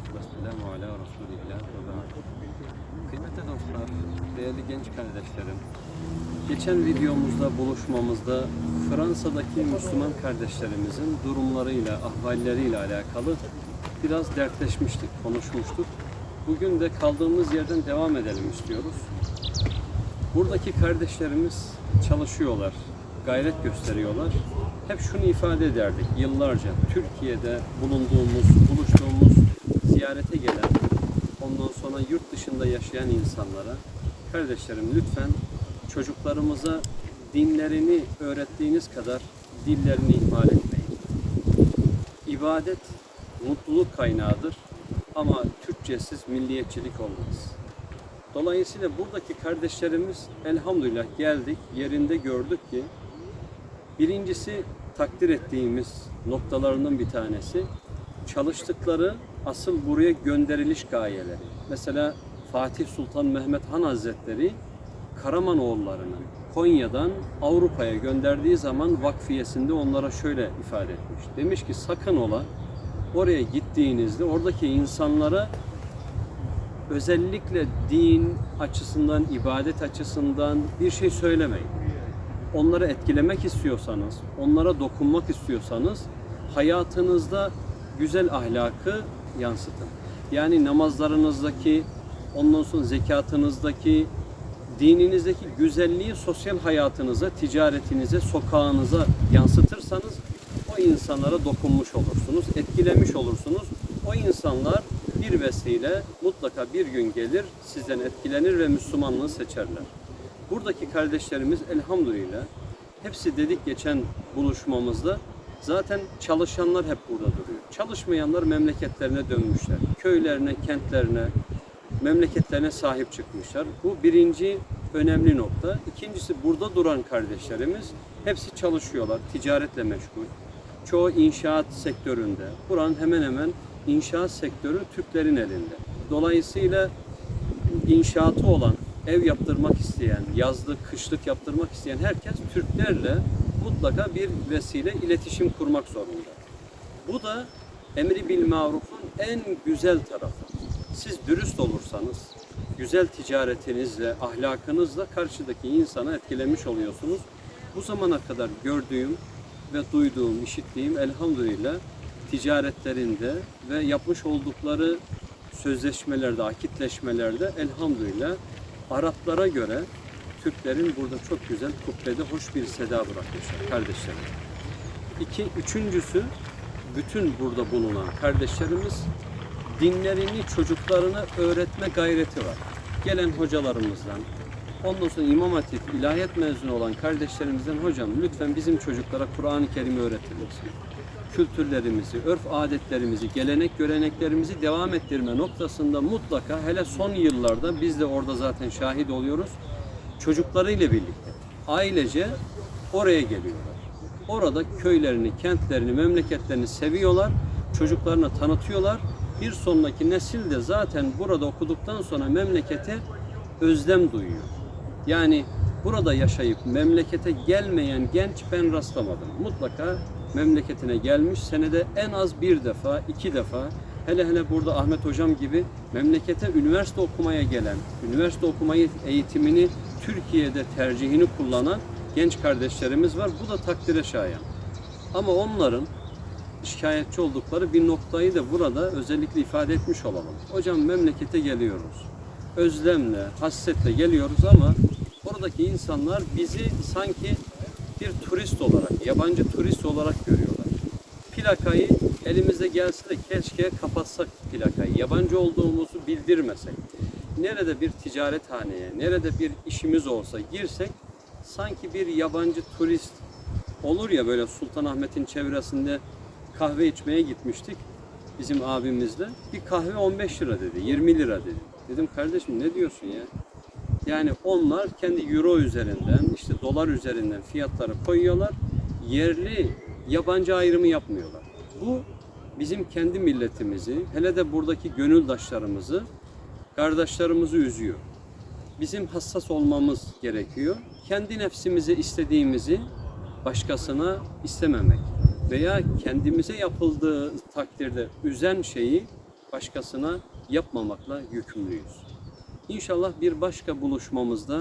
Esselatu vesselamu ala Resulillah ve. Kıymetli dostlar, değerli genç kardeşlerim. Geçen videomuzda buluşmamızda Fransa'daki Müslüman kardeşlerimizin durumlarıyla, ahvalleriyle alakalı biraz dertleşmiştik, konuşmuştuk. Bugün de kaldığımız yerden devam edelim istiyoruz. Buradaki kardeşlerimiz çalışıyorlar, gayret gösteriyorlar. Hep şunu ifade ederdik yıllarca Türkiye'de bulunduğumuz, buluştuğumuz ziyarete gelen, ondan sonra yurt dışında yaşayan insanlara kardeşlerim lütfen çocuklarımıza dinlerini öğrettiğiniz kadar dillerini ihmal etmeyin. İbadet mutluluk kaynağıdır ama Türkçesiz milliyetçilik olmaz. Dolayısıyla buradaki kardeşlerimiz elhamdülillah geldik, yerinde gördük ki birincisi takdir ettiğimiz noktalarından bir tanesi çalıştıkları asıl buraya gönderiliş gayeleri. Mesela Fatih Sultan Mehmet Han Hazretleri Karamanoğullarını Konya'dan Avrupa'ya gönderdiği zaman vakfiyesinde onlara şöyle ifade etmiş. Demiş ki sakın ola oraya gittiğinizde oradaki insanlara özellikle din açısından, ibadet açısından bir şey söylemeyin. Onları etkilemek istiyorsanız, onlara dokunmak istiyorsanız hayatınızda güzel ahlakı yansıtın. Yani namazlarınızdaki, ondan sonra zekatınızdaki, dininizdeki güzelliği sosyal hayatınıza, ticaretinize, sokağınıza yansıtırsanız o insanlara dokunmuş olursunuz, etkilemiş olursunuz. O insanlar bir vesile mutlaka bir gün gelir, sizden etkilenir ve Müslümanlığı seçerler. Buradaki kardeşlerimiz elhamdülillah hepsi dedik geçen buluşmamızda zaten çalışanlar hep burada. Çalışmayanlar memleketlerine dönmüşler. Köylerine, kentlerine, memleketlerine sahip çıkmışlar. Bu birinci önemli nokta. İkincisi burada duran kardeşlerimiz hepsi çalışıyorlar, ticaretle meşgul. Çoğu inşaat sektöründe. Buranın hemen hemen inşaat sektörü Türklerin elinde. Dolayısıyla inşaatı olan, ev yaptırmak isteyen, yazlık, kışlık yaptırmak isteyen herkes Türklerle mutlaka bir vesile iletişim kurmak zorunda. Bu da emri bil marufun en güzel tarafı. Siz dürüst olursanız, güzel ticaretinizle, ahlakınızla karşıdaki insanı etkilemiş oluyorsunuz. Bu zamana kadar gördüğüm ve duyduğum, işittiğim elhamdülillah ticaretlerinde ve yapmış oldukları sözleşmelerde, akitleşmelerde elhamdülillah Araplara göre Türklerin burada çok güzel kubbede hoş bir seda bırakmışlar kardeşlerim. İki, üçüncüsü bütün burada bulunan kardeşlerimiz dinlerini çocuklarına öğretme gayreti var. Gelen hocalarımızdan, ondan sonra İmam Hatip, ilahiyat mezunu olan kardeşlerimizden hocam lütfen bizim çocuklara Kur'an-ı Kerim'i öğretir misin? Kültürlerimizi, örf adetlerimizi, gelenek göreneklerimizi devam ettirme noktasında mutlaka hele son yıllarda biz de orada zaten şahit oluyoruz. Çocuklarıyla birlikte, ailece oraya geliyorlar. Orada köylerini, kentlerini, memleketlerini seviyorlar. Çocuklarına tanıtıyorlar. Bir sonraki nesil de zaten burada okuduktan sonra memlekete özlem duyuyor. Yani burada yaşayıp memlekete gelmeyen genç ben rastlamadım. Mutlaka memleketine gelmiş. Senede en az bir defa, iki defa hele hele burada Ahmet Hocam gibi memlekete üniversite okumaya gelen, üniversite okumayı eğitimini Türkiye'de tercihini kullanan genç kardeşlerimiz var. Bu da takdire şayan. Ama onların şikayetçi oldukları bir noktayı da burada özellikle ifade etmiş olalım. Hocam memlekete geliyoruz. Özlemle, hasretle geliyoruz ama oradaki insanlar bizi sanki bir turist olarak, yabancı turist olarak görüyorlar. Plakayı elimizde gelse de keşke kapatsak plakayı. Yabancı olduğumuzu bildirmesek. Nerede bir ticarethaneye, nerede bir işimiz olsa girsek sanki bir yabancı turist olur ya böyle Sultanahmet'in çevresinde kahve içmeye gitmiştik bizim abimizle. Bir kahve 15 lira dedi, 20 lira dedi. Dedim kardeşim ne diyorsun ya? Yani onlar kendi euro üzerinden, işte dolar üzerinden fiyatları koyuyorlar. Yerli, yabancı ayrımı yapmıyorlar. Bu bizim kendi milletimizi, hele de buradaki gönüldaşlarımızı, kardeşlerimizi üzüyor. Bizim hassas olmamız gerekiyor. Kendi nefsimize istediğimizi başkasına istememek veya kendimize yapıldığı takdirde üzen şeyi başkasına yapmamakla yükümlüyüz. İnşallah bir başka buluşmamızda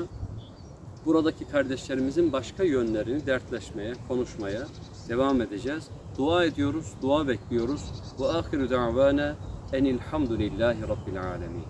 buradaki kardeşlerimizin başka yönlerini dertleşmeye, konuşmaya devam edeceğiz. Dua ediyoruz, dua bekliyoruz. Ve ahiru da'vana enilhamdülillahi rabbil alemin.